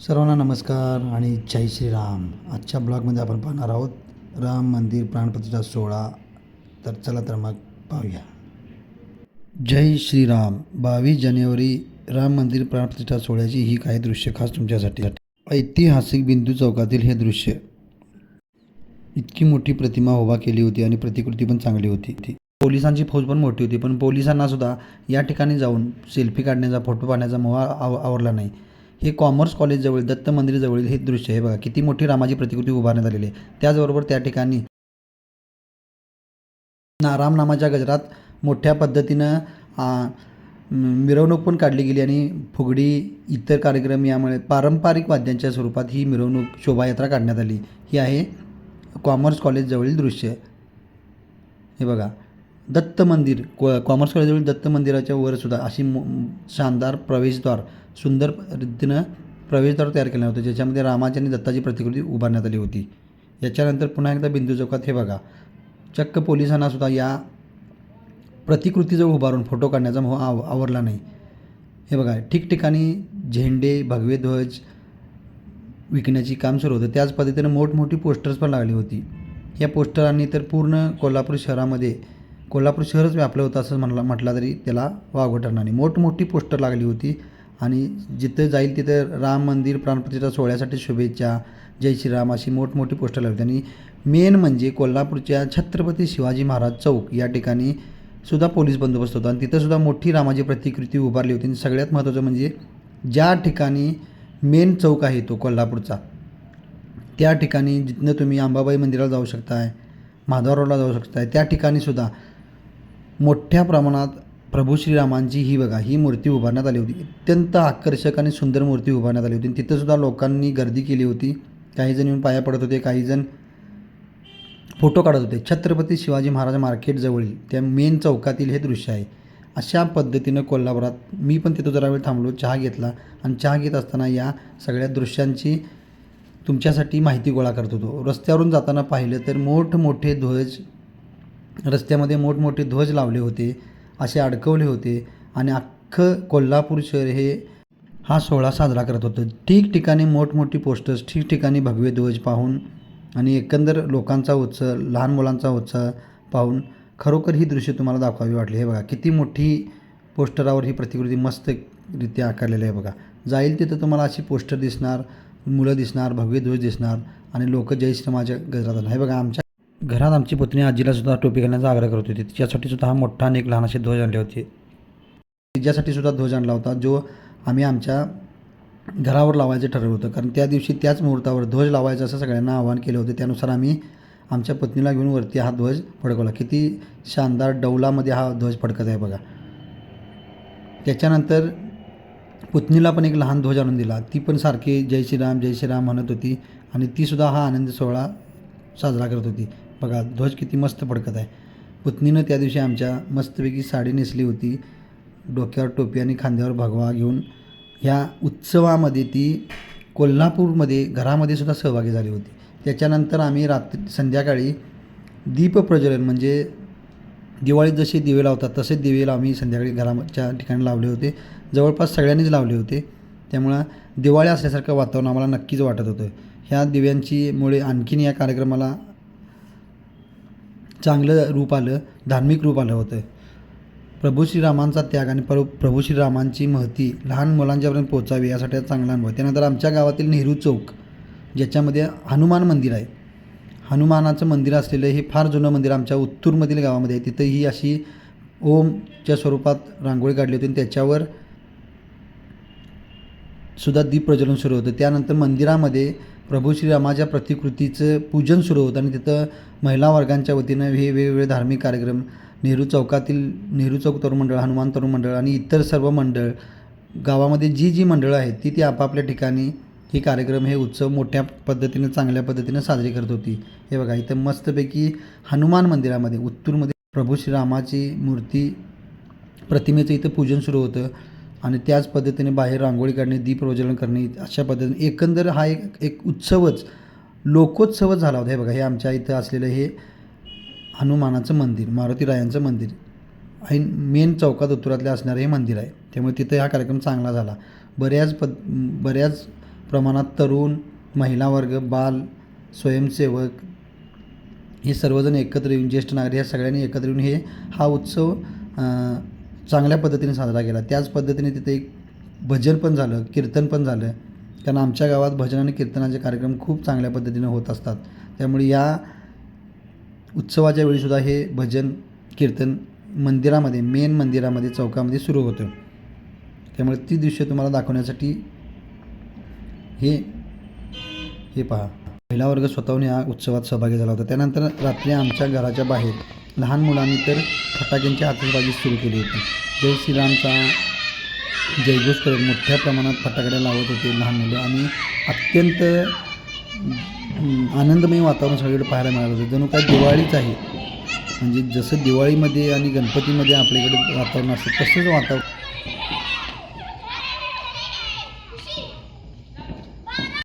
सर्वांना नमस्कार आणि जय श्रीराम. आजच्या ब्लॉगमध्ये आपण पाहणार आहोत राम मंदिर प्राणप्रतिष्ठा सोहळा. तर चला तर मग पाहूया. जय श्रीराम. बावीस जानेवारी राम मंदिर प्राणप्रतिष्ठा सोहळ्याची ही काही दृश्य खास तुमच्यासाठी. ऐतिहासिक बिंदू चौकातील हे दृश्य. इतकी मोठी प्रतिमा उभा केली होती आणि प्रतिकृती पण चांगली होती. ती पोलिसांची फौज पण मोठी होती पण पोलिसांना सुद्धा या ठिकाणी जाऊन सेल्फी काढण्याचा फोटो पाहण्याचा मोहा आव आवरला नाही. हे कॉमर्स कॉलेजजवळ दत्त मंदिरजवळील हे दृश्य आहे बघा. किती मोठी रामाची प्रतिकृती उभारण्यात आलेली आहे. त्याचबरोबर त्या ठिकाणी ना रामनामाच्या गजरात मोठ्या पद्धतीनं मिरवणूक पण काढली गेली आणि फुगडी इतर कार्यक्रम यामुळे पारंपरिक वाद्यांच्या स्वरूपात ही मिरवणूक शोभायात्रा काढण्यात आली. ही आहे कॉमर्स कॉलेजजवळील दृश्य. हे बघा. दत्त मंदिर कॉ कॉमर्स कॉलेजजवळील दत्त मंदिराच्या वर सुद्धा अशी मो शानदार प्रवेशद्वार सुंदर रीतीनं प्रवेशद्वार तयार केलं होतं. ज्याच्यामध्ये रामाची आणि दत्ताची प्रतिकृती उभारण्यात आली होती. याच्यानंतर पुन्हा एकदा बिंदू चौकात हे बघा. चक्क पोलिसांना सुद्धा या प्रतिकृतीजवळ उभारून फोटो काढण्याचा मोह आव आवरला नाही. हे बघा ठिकठिकाणी झेंडे भगवे ध्वज विकण्याची काम सुरू होतं. त्याच पद्धतीनं मोठमोठी पोस्टर्स पण लागली होती. या पोस्टरांनी तर पूर्ण कोल्हापूर शहरामध्ये कोल्हापूर शहरच व्यापलं होतं असं म्हणला म्हटलं तरी त्याला वावगं ठरणार नाही. मोठमोठी पोस्टर लागली होती. आणि जिथं जाईल तिथं राम मंदिर प्राणप्रतिष्ठा सोहळ्यासाठी शुभेच्छा. जय श्रीराम अशी मोठमोठी पोस्टर लावली आणि मेन म्हणजे कोल्हापूरच्या छत्रपती शिवाजी महाराज चौक या ठिकाणी सुद्धा पोलीस बंदोबस्त होता. आणि तिथं सुद्धा मोठी रामाची प्रतिकृती उभारली होती. आणि सगळ्यात महत्त्वाचं म्हणजे ज्या ठिकाणी मेन चौक आहे तो कोल्हापूरचा त्या ठिकाणी जिथनं तुम्ही अंबाबाई मंदिराला जाऊ शकताय माधव रोडला जाऊ शकताय त्या ठिकाणी सुद्धा मोठ्या प्रमाणात प्रभू श्रीरामांची ही बघा ही मूर्ती उभारण्यात आली होती. अत्यंत आकर्षक आणि सुंदर मूर्ती उभारण्यात आली होती. तिथंसुद्धा लोकांनी गर्दी केली होती. काहीजण येऊन पाया पडत होते काहीजण फोटो काढत होते. छत्रपती शिवाजी महाराज मार्केटजवळील त्या मेन चौकातील हे दृश्य आहे. अशा पद्धतीनं कोल्हापुरात मी पण तिथं जरा वेळ थांबलो चहा घेतला आणि चहा घेत असताना या सगळ्या दृश्यांची तुमच्यासाठी माहिती गोळा करत होतो. रस्त्यावरून जाताना पाहिलं तर मोठमोठे ध्वज रस्त्यामध्ये मोठमोठे ध्वज लावले होते. असे अडकवले होते आणि अख्खं कोल्हापूर शहर हे हा सोहळा साजरा करत होतं. ठिकठिकाणी मोठमोठी पोस्टर्स ठिकठिकाणी भगवे ध्वज पाहून आणि एकंदर लोकांचा उत्साह लहान मुलांचा उत्साह पाहून खरोखर ही दृश्य तुम्हाला दाखवावी वाटली. हे बघा किती मोठी पोस्टरावर ही प्रतिकृती मस्तरित्या आकारलेली आहे बघा. जाईल तिथं तुम्हाला अशी पोस्टर दिसणार मुलं दिसणार भगवे ध्वज दिसणार आणि लोक जय श्रीमाच्या गजरात हे बघा आमच्या घरात आमची पत्नी आजीला सुद्धा टोपी घालण्याचा आग्रह करत होती. तिच्यासाठी सुद्धा हा मोठा आणि एक लहान असे ध्वज आणले होते. तिच्यासाठी सुद्धा ध्वज आणला होता जो आम्ही आमच्या घरावर लावायचं ठरवलं होतं. कारण त्या दिवशी त्याच मुहूर्तावर ध्वज लावायचं असं सगळ्यांना आवाहन केलं होतं. त्यानुसार आम्ही आमच्या पत्नीला घेऊन वरती हा ध्वज फडकवला. किती शानदार डौलामध्ये हा ध्वज फडकत आहे बघा. त्याच्यानंतर पत्नीला पण एक लहान ध्वज आणून दिला. ती पण सारखी जय श्रीराम जय श्रीराम म्हणत होती आणि तीसुद्धा हा आनंद सोहळा साजरा करत होती. बघा ध्वज किती मस्त फडकत आहे. पुतणीनं त्या दिवशी आमच्या मस्तपैकी साडी नेसली होती. डोक्यावर टोपी आणि खांद्यावर भगवा घेऊन ह्या उत्सवामध्ये ती कोल्हापूरमध्ये घरामध्ये सुद्धा सहभागी झाली होती. त्याच्यानंतर आम्ही रात्री संध्याकाळी दीपप्रज्वलन म्हणजे दिवाळीत जसे दिवे लावतात तसेच दिवे आम्ही संध्याकाळी घराच्या ठिकाणी लावले होते. जवळपास सगळ्यांनीच लावले होते. त्यामुळं दिवाळी असल्यासारखं वातावरण आम्हाला नक्कीच वाटत होतं. ह्या दिव्यांची मुळे आणखीन या कार्यक्रमाला चांगलं रूप आलं धार्मिक रूप आलं होतं. प्रभू श्रीरामांचा त्याग आणि प्र प्रभू श्रीरामांची महती लहान मुलांच्यापर्यंत पोचावी यासाठी चांगला अनुभव त्यानंतर आमच्या गावातील नेहरू चौक ज्याच्यामध्ये हनुमान मंदिर आहे. हनुमानाचं मंदिर असलेलं हे फार जुनं मंदिर आमच्या उत्तूरमधील गावामध्ये आहे. तिथं ही अशी ओमच्या स्वरूपात रांगोळी काढली होती आणि त्याच्यावर सुद्धा दीप प्रज्वलन सुरू होतं. त्यानंतर मंदिरामध्ये प्रभू श्रीरामाच्या प्रतिकृतीचं पूजन सुरू होतं आणि तिथं महिला वर्गांच्या वतीनं हे वेगवेगळे धार्मिक कार्यक्रम नेहरू चौकातील नेहरू चौक तरुण मंडळ हनुमान तरुण मंडळ आणि इतर सर्व मंडळ गावामध्ये जी जी मंडळं आहेत ती ती आपापल्या ठिकाणी हे कार्यक्रम हे उत्सव मोठ्या पद्धतीनं चांगल्या पद्धतीनं साजरी करत होती. हे बघा इथं मस्तपैकी हनुमान मंदिरामध्ये उत्तूरमध्ये प्रभू श्रीरामाची मूर्ती प्रतिमेचं इथं पूजन सुरू होतं. आणि त्याच पद्धतीने बाहेर रांगोळी काढणे दीपप्रज्वलन करणे अशा पद्धतीने एकंदर हा एक एक उत्सवच लोकोत्सवच झाला होता. हे बघा हे आमच्या इथं असलेलं हे हनुमानाचं मंदिर मारुतीरायांचं मंदिर. आणि मेन चौकात उत्तरातल्या असणारं हे मंदिर आहे. त्यामुळे तिथं हा कार्यक्रम चांगला झाला. बऱ्याच पद बऱ्याच प्रमाणात तरुण महिला वर्ग बाल स्वयंसेवक हे सर्वजण एकत्र येऊन ज्येष्ठ नागरिक या सगळ्यांनी एकत्र येऊन हे हा उत्सव चांगल्या पद्धतीने साजरा केला. त्याच पद्धतीने तिथे एक भजन पण झालं कीर्तन पण झालं. कारण आमच्या गावात भजन आणि कीर्तनाचे कार्यक्रम खूप चांगल्या पद्धतीने होत असतात. त्यामुळे या उत्सवाच्या वेळीसुद्धा हे भजन कीर्तन मंदिरामध्ये मेन मंदिरामध्ये चौकामध्ये सुरू होतं. त्यामुळे ती दृश्य तुम्हाला दाखवण्यासाठी हे हे पहा. महिला वर्ग स्वतःहून या उत्सवात सहभागी झाला होता. त्यानंतर रात्री आमच्या घराच्या बाहेर लहान मुलांनी तर फटाक्यांची आतषबाजी सुरू केली होती. जय श्रीरामचा जयघोष करत मोठ्या प्रमाणात फटाकड्या लावत होते लहान मुलं आणि अत्यंत आनंदमय वातावरण सगळीकडे पाहायला मिळालं होतं. जणू काय दिवाळीच आहे. म्हणजे जसं दिवाळीमध्ये आणि गणपतीमध्ये आपल्याकडे वातावरण असतं तसंच वातावरण.